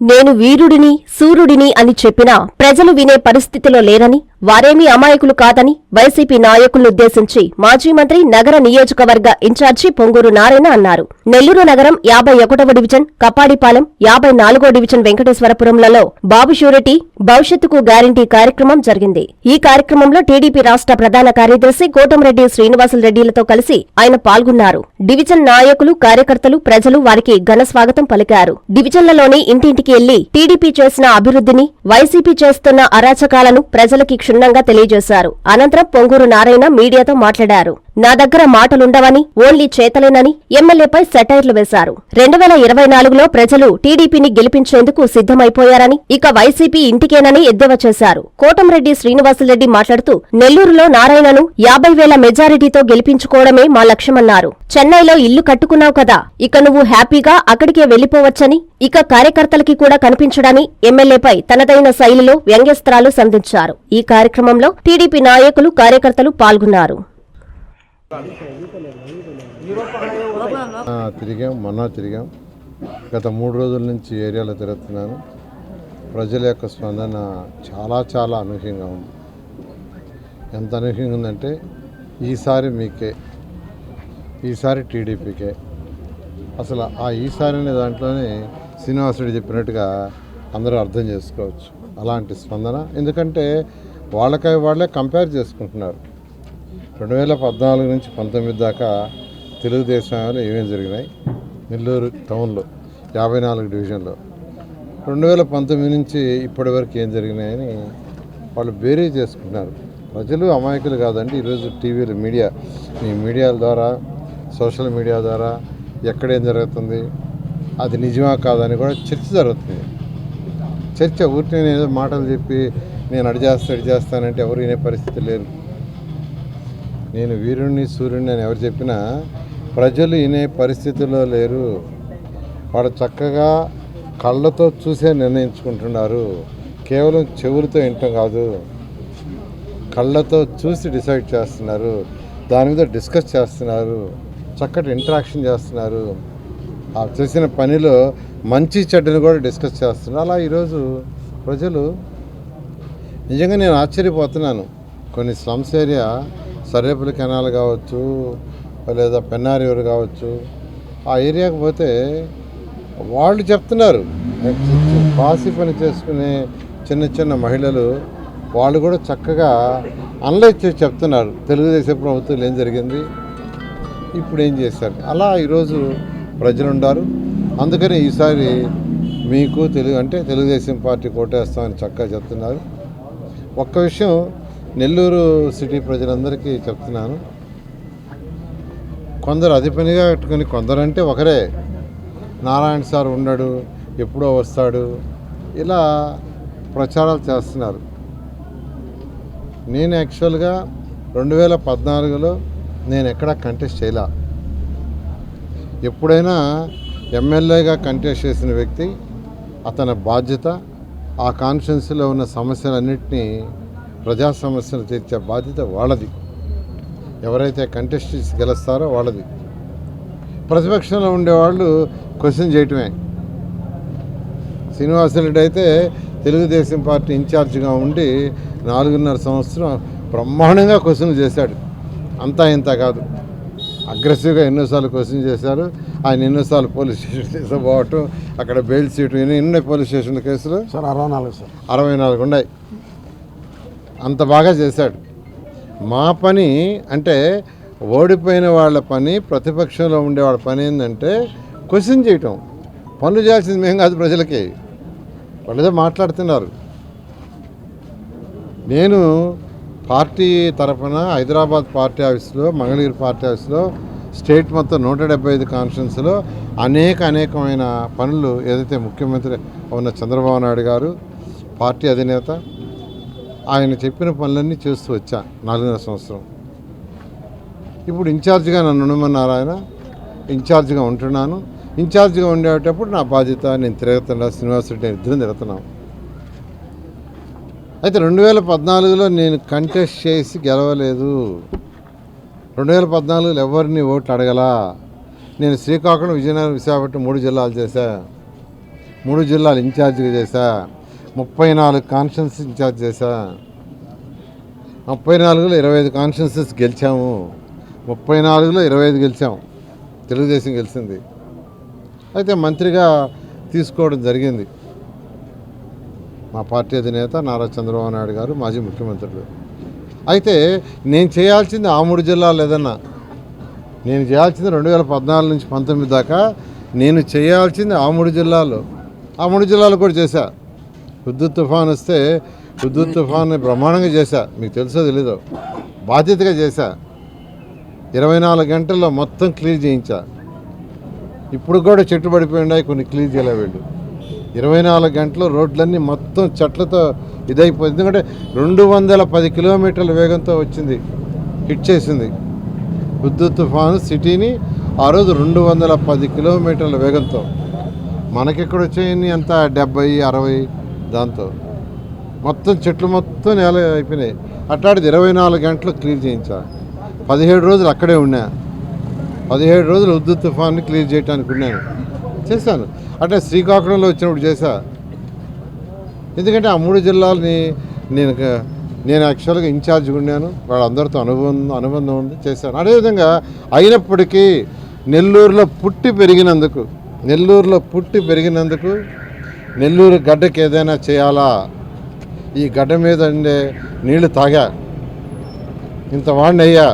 నేను వీరుడిని సూర్యుడిని అని చెప్పినా ప్రజలు వినే పరిస్థితిలో లేరని వారేమీ అమాయకులు కాదని వైసీపీ నాయకులనుద్దేశించి మాజీ మంత్రి నగర నియోజకవర్గ ఇన్ఛార్జి పొంగూరు నారాయణ అన్నారు. నెల్లూరు నగరం యాభై ఒకటవ డివిజన్ కపాడిపాలెం యాభై నాలుగో డివిజన్ వెంకటేశ్వరపురంలలో బాబు షూరిటీ భవిష్యత్తుకు గ్యారంటీ కార్యక్రమం జరిగింది. ఈ కార్యక్రమంలో టీడీపీ రాష్ట్ర ప్రధాన కార్యదర్శి కోటంరెడ్డి శ్రీనివాసులరెడ్డిలతో కలిసి ఆయన పాల్గొన్నారు. డివిజన్ నాయకులు కార్యకర్తలు ప్రజలు వారికి ఘన స్వాగతం పలికారు. డివిజన్లలోని ఇంటింటికి వెళ్ళి టీడీపీ చేసిన అభివృద్ధిని వైసీపీ చేస్తున్న అరాచకాలను ప్రజలకి క్షుణ్ణంగా తెలియజేశారు. అనంతరం పొంగూరు నారాయణ మీడియాతో మాట్లాడారు. నా దగ్గర మాటలుండవని ఓన్లీ చేతలేనని ఎమ్మెల్యేపై సెటైర్లు వేశారు. రెండు వేల ఇరవై నాలుగులో ప్రజలు టీడీపీని గెలిపించేందుకు సిద్ధమైపోయారని ఇక వైసీపీ ఇంటికేనని ఎద్దేవా చేశారు. కోటంరెడ్డి శ్రీనివాసరెడ్డి మాట్లాడుతూ నెల్లూరులో నారాయణను యాభై వేల మెజారిటీతో గెలిపించుకోవడమే మా లక్ష్యమన్నారు. చెన్నైలో ఇల్లు కట్టుకున్నావు కదా ఇక నువ్వు హ్యాపీగా అక్కడికే వెళ్ళిపోవచ్చని ఇక కార్యకర్తలకి కూడా కనిపించడని ఎమ్మెల్యేపై తనదైన శైలిలో వ్యంగ్యస్త్రాలు సంధించారు. ఈ కార్యక్రమంలో టీడీపీ నాయకులు కార్యకర్తలు పాల్గొన్నారు. తిరిగాం మొన్న తిరిగాం. గత మూడు రోజుల నుంచి ఏరియాలో తిరుగుతున్నాను. ప్రజల యొక్క స్పందన చాలా చాలా అనూహ్యంగా ఉంది. ఎంత అనూహ్యంగా ఉందంటే ఈసారి మీకే ఈసారి టీడీపీకే. అసలు ఆ ఈసారి అనే దాంట్లోనే శ్రీనివాసుడు చెప్పినట్టుగా అందరూ అర్థం చేసుకోవచ్చు. అలాంటి స్పందన. ఎందుకంటే వాళ్ళకై వాళ్ళే కంపేర్ చేసుకుంటున్నారు. రెండు వేల పద్నాలుగు నుంచి పంతొమ్మిది దాకా తెలుగుదేశంలో ఏమేమి జరిగినాయి? నెల్లూరు టౌన్లో యాభై నాలుగు డివిజన్లో. రెండు వేల పంతొమ్మిది నుంచి ఇప్పటి వరకు ఏం జరిగినాయని వాళ్ళు బేరీ చేసుకుంటున్నారు. ప్రజలు అమాయకులు కాదండి. ఈరోజు టీవీలు మీడియా ఈ మీడియాల ద్వారా సోషల్ మీడియా ద్వారా ఎక్కడేం జరుగుతుంది? అది నిజమా కాదని కూడా చర్చ జరుగుతుంది. చర్చ ఊరికి నేను ఏదో మాటలు చెప్పి నేను అడిచేస్తా అడిచేస్తానంటే అడి చేస్తానంటే ఎవరు వినే పరిస్థితి లేరు నేను వీరుణ్ణి సూర్యుడిని అని ఎవరు చెప్పినా ప్రజలు వినే పరిస్థితిలో లేరు. వాడు చక్కగా కళ్ళతో చూసే నిర్ణయించుకుంటున్నారు. కేవలం చెవులతో వినటం కాదు కళ్ళతో చూసి డిసైడ్ చేస్తున్నారు. దాని మీద డిస్కస్ చేస్తున్నారు చక్కటి ఇంటరాక్షన్ చేస్తున్నారు. ఆ చేసిన పనిలో మంచి చెడ్డను కూడా డిస్కస్ చేస్తున్నారు. అలా ఈరోజు ప్రజలు నిజంగా నేను ఆశ్చర్యపోతున్నాను. కొన్ని స్లమ్స్ ఏరియా సర్వేపల్లి కెనాల్ కావచ్చు లేదా పెన్నారి కావచ్చు ఆ ఏరియాకి పోతే వాళ్ళు చెప్తున్నారు. పాసి పని చేసుకునే చిన్న చిన్న మహిళలు వాళ్ళు కూడా చక్కగా అనలైజ్ చేసి చెప్తున్నారు. తెలుగుదేశం ప్రభుత్వం ఏం జరిగింది? ఇప్పుడు ఏం చేశారు? అలా ఈరోజు ప్రజలు ఉన్నారు అందుకని ఈసారి మీకు తెలుగు అంటే తెలుగుదేశం పార్టీ కోటేస్తామని చక్కగా చెప్తున్నారు. ఒక్క విషయం నెల్లూరు సిటీ ప్రజలందరికీ చెప్తున్నాను. కొందరు అది పనిగా పెట్టుకుని కొందరంటే ఒకరే. నారాయణ సార్ ఉండడు ఎప్పుడో వస్తాడు ఇలా ప్రచారాలు చేస్తున్నారు. నేను యాక్చువల్గా రెండు వేల పద్నాలుగులో నేను ఎక్కడ కంటెస్ట్ చేయలే. ఎప్పుడైనా ఎమ్మెల్యేగా కంటెస్ట్ చేసిన వ్యక్తి అతని బాధ్యత ఆ కాన్స్టిట్యున్సీలో ఉన్న సమస్యలన్నింటినీ ప్రజా సమస్యలు తీర్చే బాధ్యత వాళ్ళది. ఎవరైతే కంటెస్ట్ చేసి గెలుస్తారో వాళ్ళది. ప్రతిపక్షంలో ఉండేవాళ్ళు క్వశ్చన్ చేయటమే. శ్రీనివాసరెడ్డి అయితే తెలుగుదేశం పార్టీ ఇన్ఛార్జిగా ఉండి నాలుగున్నర సంవత్సరం బ్రహ్మాండంగా క్వశ్చన్ చేశాడు. అంతా ఇంత కాదు. అగ్రెసివ్గా ఎన్నోసార్లు క్వశ్చన్ చేశారు. ఆయన ఎన్నోసార్లు పోలీస్ స్టేషన్ తీసుకుపోవటం అక్కడ బెయిల్ సీటు ఎన్ని ఎన్ని పోలీస్ స్టేషన్ కేసులు? సార్ అరవై నాలుగు సార్. అరవై నాలుగు ఉన్నాయి. అంత బాగా చేశాడు. మా పని అంటే ఓడిపోయిన వాళ్ళ పని ప్రతిపక్షంలో ఉండే వాళ్ళ పని ఏంటంటే క్వశ్చన్ చేయటం. పనులు చేయాల్సింది మేము కాదు ప్రజలకి. వాళ్ళేదో మాట్లాడుతున్నారు. నేను పార్టీ తరఫున హైదరాబాద్ పార్టీ ఆఫీస్లో మంగళగిరి పార్టీ ఆఫీస్లో స్టేట్ మొత్తం నూట డెబ్బై ఐదు కాన్స్టిట్యున్సీలో అనేక అనేకమైన పనులు ఏదైతే ముఖ్యమంత్రి ఉన్న చంద్రబాబు నాయుడు గారు పార్టీ అధినేత ఆయన చెప్పిన పనులన్నీ చేస్తూ వచ్చా నాలుగున్నర సంవత్సరం. ఇప్పుడు ఇన్ఛార్జిగా నన్ను ఉండమన్నారు ఆయన. ఇన్ఛార్జిగా ఉంటున్నాను. ఇన్ఛార్జిగా ఉండేటప్పుడు నా బాధ్యత నేను తిరుగుతున్నా శ్రీనివాసరెడ్డి నేను ఇద్దరం తిరుగుతున్నాం. అయితే రెండు వేల పద్నాలుగులో నేను కంటెస్ట్ చేసి గెలవలేదు. రెండు వేల పద్నాలుగులో ఎవరిని ఓట్లు అడగలా? నేను శ్రీకాకుళం విజయనగరం విశాఖపట్నం మూడు జిల్లాలు చేశా. మూడు జిల్లాలు ఇన్ఛార్జిగా చేశా. ముప్పై నాలుగు కాన్స్టిట్యూన్సీ ఇన్ఛార్జ్ చేశా. ముప్పై నాలుగులో ఇరవై ఐదు కాన్స్టిట్యూన్సీస్ గెలిచాము. ముప్పై నాలుగులో ఇరవై ఐదు గెలిచాము తెలుగుదేశం గెలిచింది. అయితే మంత్రిగా తీసుకోవడం జరిగింది. మా పార్టీ అధినేత నారా చంద్రబాబు నాయుడు గారు మాజీ ముఖ్యమంత్రులు. అయితే నేను చేయాల్సింది ఆ మూడు జిల్లాలు ఏదన్నా. నేను చేయాల్సింది రెండు వేల పద్నాలుగు నుంచి పంతొమ్మిది దాకా నేను చేయాల్సింది ఆ మూడు జిల్లాలు. ఆ మూడు జిల్లాలు కూడా చేశా. విద్యుత్ తుఫాన్ వస్తే విద్యుత్ తుఫాన్ బ్రహ్మాండంగా చేశా. మీకు తెలుసో తెలీదు. బాధ్యతగా చేశా. ఇరవై నాలుగు గంటల్లో మొత్తం క్లియర్ చేయించా. ఇప్పుడు కూడా చెట్టు పడిపోయి కొన్ని క్లియర్ చేయలే వీళ్ళు. ఇరవై నాలుగు గంటలు రోడ్లన్నీ మొత్తం చెట్లతో ఇదైపోయింది. ఎందుకంటే రెండు వందల పది కిలోమీటర్ల వేగంతో వచ్చింది హిట్ చేసింది. విద్యుత్ తుఫాను సిటీని ఆ రోజు రెండు వందల పది కిలోమీటర్ల వేగంతో. మనకెక్కడ వచ్చాయని అంత? డెబ్బై అరవై దాంతో మొత్తం చెట్లు మొత్తం నేల అయిపోయినాయి. అట్లాంటిది ఇరవై నాలుగు గంటలు క్లియర్ చేయించా. పదిహేడు రోజులు అక్కడే ఉన్నా. పదిహేడు రోజులు ఉద్దు తుఫాన్ని క్లియర్ చేయడానికి ఉన్నాను. చేశాను. అంటే శ్రీకాకుళంలో వచ్చినప్పుడు చేశా. ఎందుకంటే ఆ మూడు జిల్లాలని నేను నేను యాక్చువల్గా ఇన్ఛార్జ్గా ఉన్నాను. వాళ్ళందరితో అనుబంధం అనుబంధం ఉంది. చేశాను. అదేవిధంగా అయినప్పటికీ నెల్లూరులో పుట్టి పెరిగినందుకు నెల్లూరులో పుట్టి పెరిగినందుకు నెల్లూరు గడ్డకి ఏదైనా చేయాలా? ఈ గడ్డ మీద ఉండే నీళ్ళు తాగా. ఇంత వాడిని అయ్యా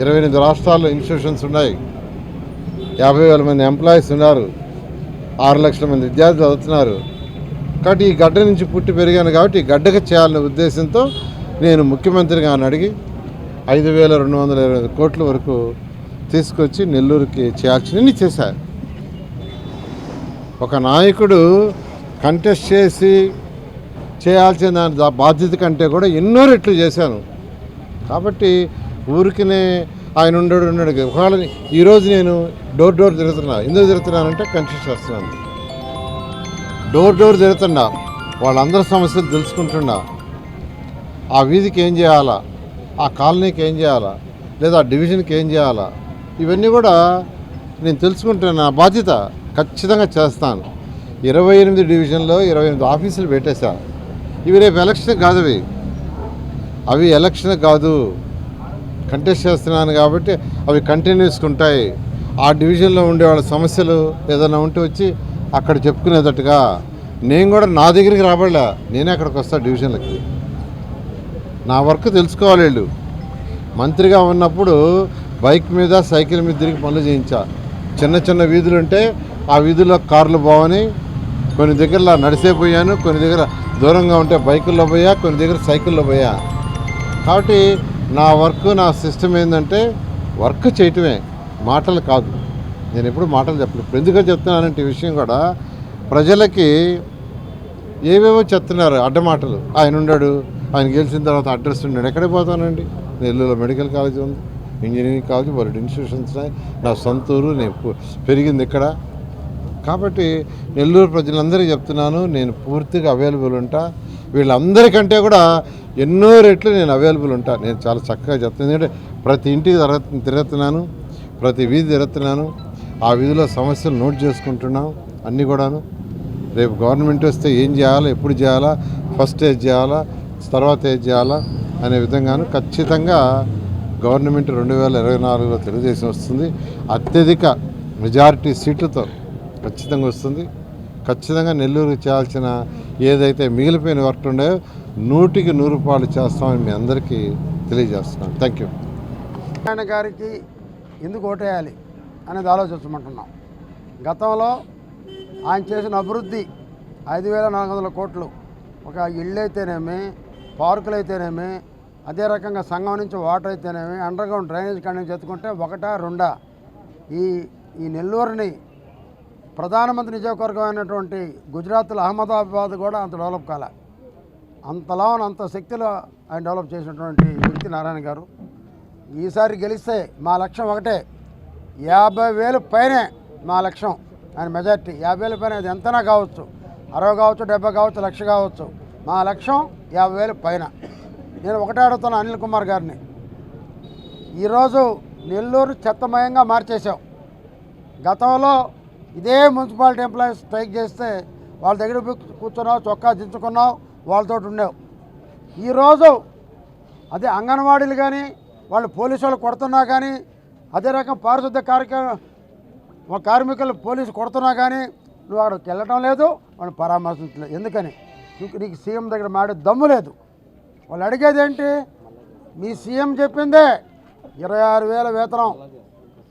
ఇరవై ఎనిమిది రాష్ట్రాల్లో ఇన్స్టిట్యూషన్స్ ఉన్నాయి. యాభై వేల మంది ఎంప్లాయీస్ ఉన్నారు. ఆరు లక్షల మంది విద్యార్థులు చదువుతున్నారు. కాబట్టి ఈ గడ్డ నుంచి పుట్టి పెరిగాను కాబట్టి ఈ గడ్డకు చేయాలనే ఉద్దేశంతో నేను ముఖ్యమంత్రిగా అడిగి ఐదు వేల రెండు వందల ఇరవై ఐదు కోట్ల వరకు తీసుకొచ్చి నెల్లూరుకి చేయాల్సినవి చేశాను ఒక నాయకుడు కంటెస్ట్ చేసి చేయాల్సిన దాని దా- బాధ్యత కంటే కూడా ఎన్నో రెట్లు చేశాను. కాబట్టి ఊరికినే ఆయన ఉండడు ఉన్నాడు ఒకవేళ ఈరోజు నేను డోర్ డోర్ తిరుగుతున్నా ఎందుకు తిరుగుతున్నానంటే కంటెస్ట్ చేస్తున్నాను డోర్ డోర్ తిరుగుతున్నా వాళ్ళందరి సమస్యలు తెలుసుకుంటున్నా. ఆ వీధికి ఏం చేయాలా? ఆ కాలనీకి ఏం చేయాలా? లేదా ఆ డివిజన్కి ఏం చేయాలా? ఇవన్నీ కూడా నేను తెలుసుకుంటున్నా నా బాధ్యత ఖచ్చితంగా చేస్తాను. ఇరవై ఎనిమిది డివిజన్లో ఇరవై ఎనిమిది ఆఫీసులు పెట్టేశాను ఇవి రేపు ఎలక్షన్ కాదు అవి అవి ఎలక్షన్ కాదు. కంటెస్ట్ చేస్తున్నాను కాబట్టి అవి కంటిన్యూస్గా ఉంటాయి. ఆ డివిజన్లో ఉండే వాళ్ళ సమస్యలు ఏదైనా ఉంటే వచ్చి అక్కడ చెప్పుకునేటట్టుగా నేను కూడా నా దగ్గరికి రాబడలే. నేనే అక్కడికి వస్తా డివిజన్లకి. నా వర్క్ తెలుసుకోవాలి వీళ్ళు. మంత్రిగా ఉన్నప్పుడు బైక్ మీద సైకిల్ మీద తిరిగి పనులు చేయించా. చిన్న చిన్న వీధులు ఉంటే ఆ వీధుల్లో కార్లు బావని కొన్ని దగ్గర నడిసే పోయాను కొన్ని దగ్గర దూరంగా ఉంటే బైకుల్లో పోయా కొన్ని దగ్గర సైకిల్లో పోయా. కాబట్టి నా వర్క్ నా సిస్టమ్ ఏంటంటే వర్క్ చేయటమే మాటలు కాదు. నేను ఎప్పుడు మాటలు చెప్పలేదు. ఇప్పుడు ఎందుకని చెప్తున్నానంటే విషయం కూడా ప్రజలకి ఏవేవో చెప్తున్నారు అడ్డమాటలు ఆయన ఉన్నాడు ఆయన గెలిచిన తర్వాత అడ్రస్ ఉన్నాడు. ఎక్కడికి పోతానండి? నెల్లూరులో మెడికల్ కాలేజ్ ఉంది. ఇంజనీరింగ్ కాలేజ్ వాళ్ళు ఇన్స్టిట్యూషన్స్ ఉన్నాయి. నా సొంత ఊరు నేను పెరిగింది ఇక్కడ. కాబట్టి నెల్లూరు ప్రజలందరికీ చెప్తున్నాను నేను పూర్తిగా అవైలబుల్ ఉంటా. వీళ్ళందరికంటే కూడా ఎన్నో రెట్లు నేను అవైలబుల్ ఉంటా. నేను చాలా చక్కగా చెప్తాను ఎందుకంటే ప్రతి ఇంటికి తిరగ తిరుగుతున్నాను ప్రతి వీధి తిరుగుతున్నాను. ఆ వీధిలో సమస్యలు నోట్ చేసుకుంటున్నాం అన్నీ కూడాను. రేపు గవర్నమెంట్ వస్తే ఏం చేయాలా ఎప్పుడు చేయాలా ఫస్ట్ ఏజ్ చేయాలా తర్వాత ఏజ్ చేయాలా అనే విధంగాను ఖచ్చితంగా గవర్నమెంట్ రెండు వేల ఇరవై నాలుగులో తెలుగుదేశం వస్తుంది. అత్యధిక మెజారిటీ సీట్లతో ఖచ్చితంగా వస్తుంది. ఖచ్చితంగా నెల్లూరు చేయాల్సిన ఏదైతే మిగిలిపోయిన వర్క్ ఉన్నాయో నూటికి నూరు రూపాయలు చేస్తామని మీ అందరికీ తెలియజేస్తున్నాను. థ్యాంక్ యూ ఆయన గారికి ఎందుకు ఓటేయాలి అనేది ఆలోచించమంటున్నాం. గతంలో ఆయన చేసిన అభివృద్ధి ఐదు వేల నాలుగు వందల కోట్లు ఒక ఇళ్ళు అయితేనేమి పార్కులు అయితేనేమి అదే రకంగా సంఘం నుంచి వాటర్ అయితేనేమి అండర్గ్రౌండ్ డ్రైనేజ్ కాడి చెత్తుకుంటే ఒకటా రెండా ఈ ఈ నెల్లూరుని ప్రధానమంత్రి నియోజకవర్గం గుజరాత్లో అహ్మదాబాద్ కూడా అంత డెవలప్ కాలే. అంతలా అంత శక్తిలో ఆయన డెవలప్ చేసినటువంటి వ్యక్తి నారాయణ గారు. ఈసారి గెలిస్తే మా లక్ష్యం ఒకటే యాభై వేలు పైనే మా లక్ష్యం ఆయన మెజార్టీ. యాభై వేల పైన అది ఎంతనా కావచ్చు అరవై కావచ్చు డెబ్బై కావచ్చు లక్ష కావచ్చు. మా లక్ష్యం యాభై వేలు పైన. నేను ఒకటే అడుగుతాను అనిల్ కుమార్ గారిని. ఈరోజు నెల్లూరు చెత్తమయంగా మార్చేశాం గతంలో ఇదే మున్సిపాలిటీ ఎంప్లాయీస్ స్ట్రైక్ చేస్తే వాళ్ళ దగ్గర కూర్చున్నావు చొక్కా దించుకున్నావు వాళ్ళతో ఉండేవు. ఈరోజు అదే అంగన్వాడీలు కానీ వాళ్ళు పోలీసు వాళ్ళు కొడుతున్నా కానీ అదే రకం పారిశుద్ధ కార్యక్రమం కార్మికులు పోలీసు కొడుతున్నా కానీ నువ్వు అక్కడికి వెళ్ళటం లేదు వాళ్ళు పరామర్శించలేదు ఎందుకని? నీకు నీకు సీఎం దగ్గర మాడే దమ్ము లేదు. వాళ్ళు అడిగేది ఏంటి? మీ సీఎం చెప్పిందే ఇరవై ఆరు వేల వేతనం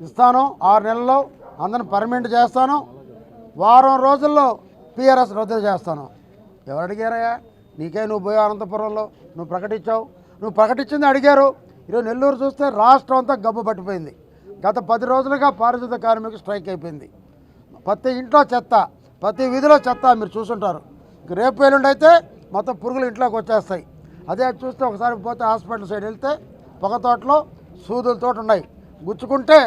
ఇస్తాను ఆరు నెలల్లో అందరిని పర్మనెంట్ చేస్తాను. వారం రోజుల్లో పిఆర్ఎస్ రద్దు చేస్తాను. ఎవరు అడిగారయ్యా? నీకే నువ్వు పోయి అనంతపురంలో. నువ్వు ప్రకటించావు. నువ్వు ప్రకటించింది అడిగారు. ఈరోజు నెల్లూరు చూస్తే రాష్ట్రం అంతా గబ్బు పట్టిపోయింది. గత పది రోజులుగా పారిశుద్ధ కార్మికులు స్ట్రైక్ అయిపోయింది. ప్రతి ఇంట్లో చెత్త ప్రతి వీధిలో చెత్త మీరు చూసుంటారు. రేపు ఎల్లుండి అయితే మొత్తం పురుగులు ఇంట్లోకి వచ్చేస్తాయి. అదే చూస్తే ఒకసారి పోతే హాస్పిటల్ సైడ్ వెళ్తే పొగ తోటలో సూదులతో ఉన్నాయి. గుచ్చుకుంటే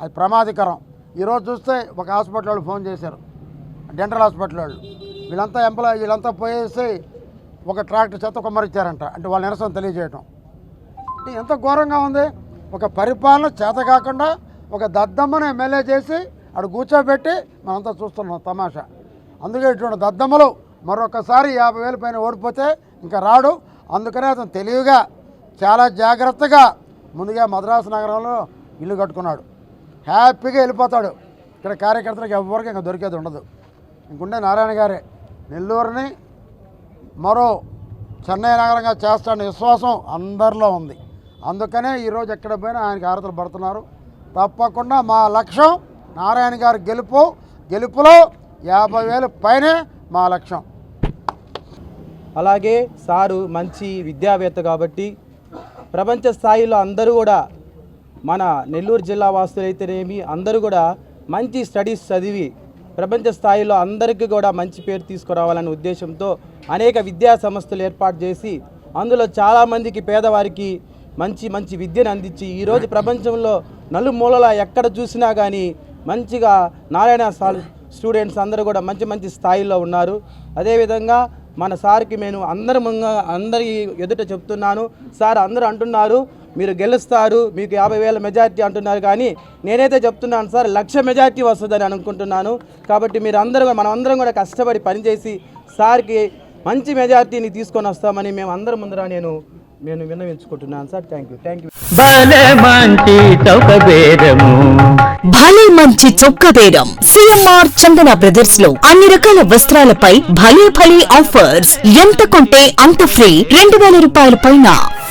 అది ప్రమాదకరం. ఈరోజు చూస్తే ఒక హాస్పిటల్ వాళ్ళు ఫోన్ చేశారు. డెంటల్ హాస్పిటల్ వాళ్ళు. వీళ్ళంతా ఎంప్లాయ్ వీళ్ళంతా పోయేసి ఒక ట్రాక్టర్ చేత కుమ్మరిచ్చారంట అంటే వాళ్ళ నిరసన తెలియజేయటం. అంటే ఎంత ఘోరంగా ఉంది. ఒక పరిపాలన చేత కాకుండా ఒక దద్దమ్మను ఎమ్మెల్యే చేసి అక్కడ కూర్చోబెట్టి మనంతా చూస్తున్నాం తమాషా. అందుకే ఇటువంటి దద్దమ్మలు మరొకసారి యాభై వేల పైన ఓడిపోతే ఇంకా రాడు. అందుకనే అతను తెలివిగా చాలా జాగ్రత్తగా ముందుగా మద్రాసు నగరంలో ఇల్లు కట్టుకున్నాడు. హ్యాపీగా వెళ్ళిపోతాడు. ఇక్కడ కార్యకర్తలకు ఎవరికి ఇంకా దొరికేది ఉండదు. ఇంకుండే నారాయణ గారే నెల్లూరుని మరో చెన్నై నగరంగా చేస్తాడనే విశ్వాసం అందరిలో ఉంది. అందుకనే ఈరోజు ఎక్కడ పోయినా ఆయనకి ఆరతలు పడుతున్నారు. తప్పకుండా మా లక్ష్యం నారాయణ గారు గెలుపు గెలుపులో యాభై వేలు పైనే మా లక్ష్యం. అలాగే సారు మంచి విద్యావేత్త కాబట్టి ప్రపంచ స్థాయిలో అందరూ కూడా మన నెల్లూరు జిల్లా వాసులైతేనేమి అందరూ కూడా మంచి స్టడీస్ చదివి ప్రపంచ స్థాయిలో అందరికీ కూడా మంచి పేరు తీసుకురావాలనే ఉద్దేశంతో అనేక విద్యా సంస్థలు ఏర్పాటు చేసి అందులో చాలామందికి పేదవారికి మంచి మంచి విద్యను అందించి ఈరోజు ప్రపంచంలో నలుమూలలా ఎక్కడ చూసినా కానీ మంచిగా నారాయణ సాల్ స్టూడెంట్స్ అందరూ కూడా మంచి మంచి స్థాయిలో ఉన్నారు. అదేవిధంగా మన సార్కి నేను అందరి ముంగ అందరి ఎదుట చెప్తున్నాను. సార్ అందరూ అంటున్నారు మీరు గెలుస్తారు మీకు యాభై వేల మెజార్టీ అంటున్నారు కానీ నేనైతే చెప్తున్నాను సార్ లక్ష మెజార్టీ వస్తుందని అనుకుంటున్నాను. కాబట్టి మీరు అందరూ మనం అందరం కూడా కష్టపడి పనిచేసి సార్కి మంచి మెజార్టీని తీసుకొని వస్తామని మేము అందరి ముందర నేను నేను విన్నవించుకుంటున్నాను sir. Thank you thank you భలే మంచి చొక్క బేరం. సిఎంఆర్ చందన బ్రదర్స్లో అన్ని రకాల వస్త్రాలపై భలే భలే ఆఫర్స్. ఎంత కొంటే అంత ఫ్రీ. రెండు వేల రూపాయల పైన